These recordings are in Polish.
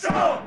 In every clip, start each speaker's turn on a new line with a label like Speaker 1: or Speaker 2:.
Speaker 1: Show!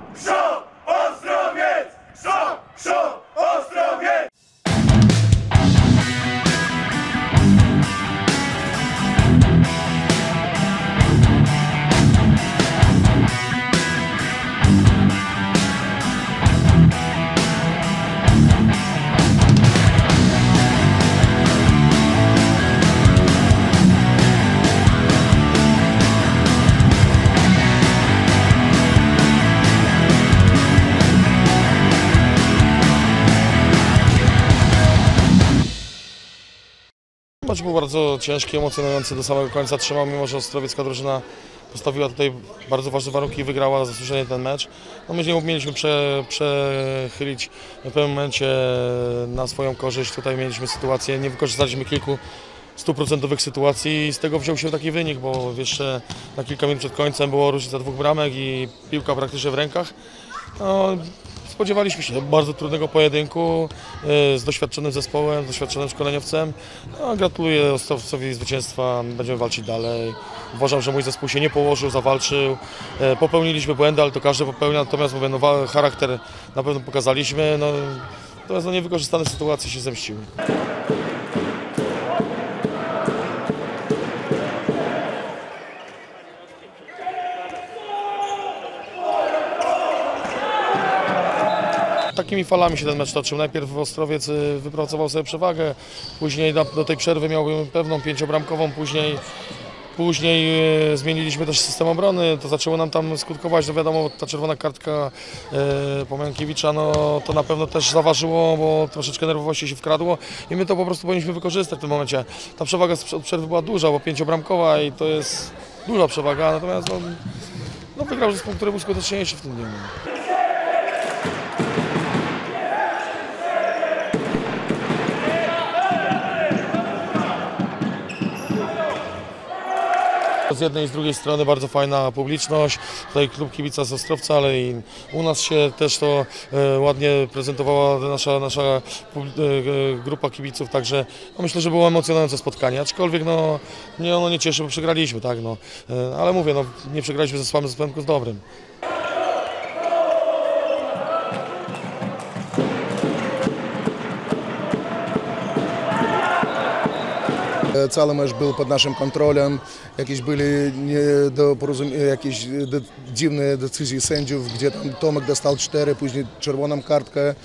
Speaker 2: Mecz był bardzo ciężki, emocjonujący do samego końca trzymał, mimo że Ostrowiecka drużyna postawiła tutaj bardzo ważne warunki i wygrała zasłużenie ten mecz. No my nie mieliśmy prze, przechylić w pewnym momencie na swoją korzyść. Tutaj mieliśmy sytuację, nie wykorzystaliśmy kilku stuprocentowych sytuacji i z tego wziął się taki wynik, bo jeszcze na kilka minut przed końcem było różnica dwóch bramek i piłka praktycznie w rękach. No, spodziewaliśmy się bardzo trudnego pojedynku e, z doświadczonym zespołem, z doświadczonym szkoleniowcem. No, gratuluję Ostrowcowi zwycięstwa, będziemy walczyć dalej. Uważam, że mój zespół się nie położył, zawalczył. E, Popełniliśmy błędy, ale to każdy popełnia, natomiast mówię, no, charakter na pewno pokazaliśmy. No, natomiast no, niewykorzystane sytuacje się zemściły. Takimi falami się ten mecz toczył. Najpierw Ostrowiec y, wypracował sobie przewagę, później do, tej przerwy miał pewną pięciobramkową, później, później y, zmieniliśmy też system obrony, to zaczęło nam tam skutkować, no wiadomo, ta czerwona kartka y, Pomiankiewicza, no to na pewno też zaważyło, bo troszeczkę nerwowości się wkradło i my to po prostu powinniśmy wykorzystać w tym momencie. Ta przewaga od przerwy była duża, bo pięciobramkowa i to jest duża przewaga, natomiast no, no wygrał zespół, który był skuteczniejszy w tym dniu. Z jednej i z drugiej strony bardzo fajna publiczność, tutaj klub kibica z Ostrowca, ale i u nas się też to e, ładnie prezentowała nasza, nasza e, e, grupa kibiców, także no myślę, że było emocjonujące spotkanie, aczkolwiek no, mnie ono nie cieszy, bo przegraliśmy, tak, no, ale mówię, no, nie przegraliśmy ze słabym zespołem, tylko z dobrym.
Speaker 3: Cały mecz był pod naszym kontrolem. Jakieś byli niedoporozumienia, jakieś de- dziwne decyzje sędziów, gdzie tam Tomek dostał 4, później czerwoną kartkę,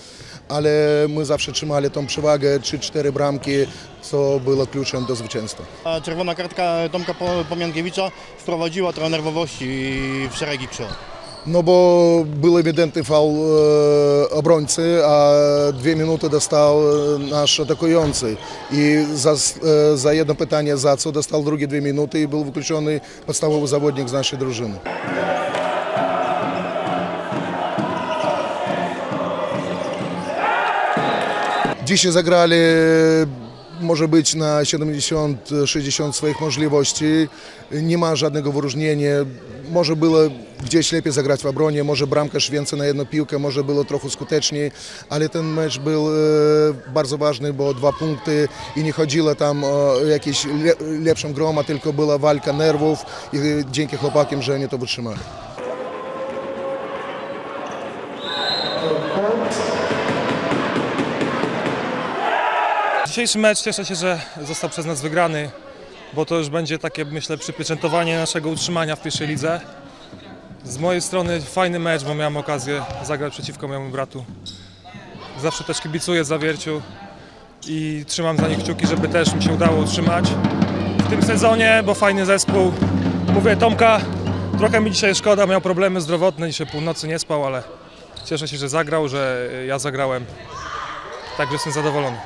Speaker 3: ale my zawsze trzymali tą przewagę, 3-4 bramki, co było kluczem do zwycięstwa.
Speaker 4: A Czerwona kartka Tomka Po- Pomiankiewicza wprowadziła trochę nerwowości w szeregi Krzyża.
Speaker 3: No bo był ewidentny faul e, obrońcy, a dwie minuty dostał e, nasz atakujący. I za, e, za jedno pytanie za co dostał drugie dwie minuty i był wykluczony podstawowy zawodnik z może być na 70-60 swoich możliwości. Nie ma żadnego wyróżnienia. Może było gdzieś lepiej zagrać w obronie, może bramkarz więcej na jedną piłkę, może było trochę skuteczniej, ale ten mecz był e, bardzo ważny, bo dwa punkty i nie chodziło tam o le, lepszą grą, a tylko była walka nerwów i dzięki chłopakom, że oni to wytrzymali.
Speaker 5: Dzisiejszy mecz cieszę się, że został przez nas wygrany, bo to już będzie takie, myślę, przypieczętowanie naszego utrzymania w pierwszej lidze. Z mojej strony fajny mecz, bo miałem okazję zagrać przeciwko mojemu bratu. Zawsze też kibicuję Zawierciu i trzymam za nich kciuki, żeby też mi się udało utrzymać w tym sezonie, bo fajny zespół. Mówię Tomka, trochę mi dzisiaj szkoda, miał problemy zdrowotne, dzisiaj północy nie spał, ale cieszę się, że zagrał, że ja zagrałem. Także jestem zadowolony.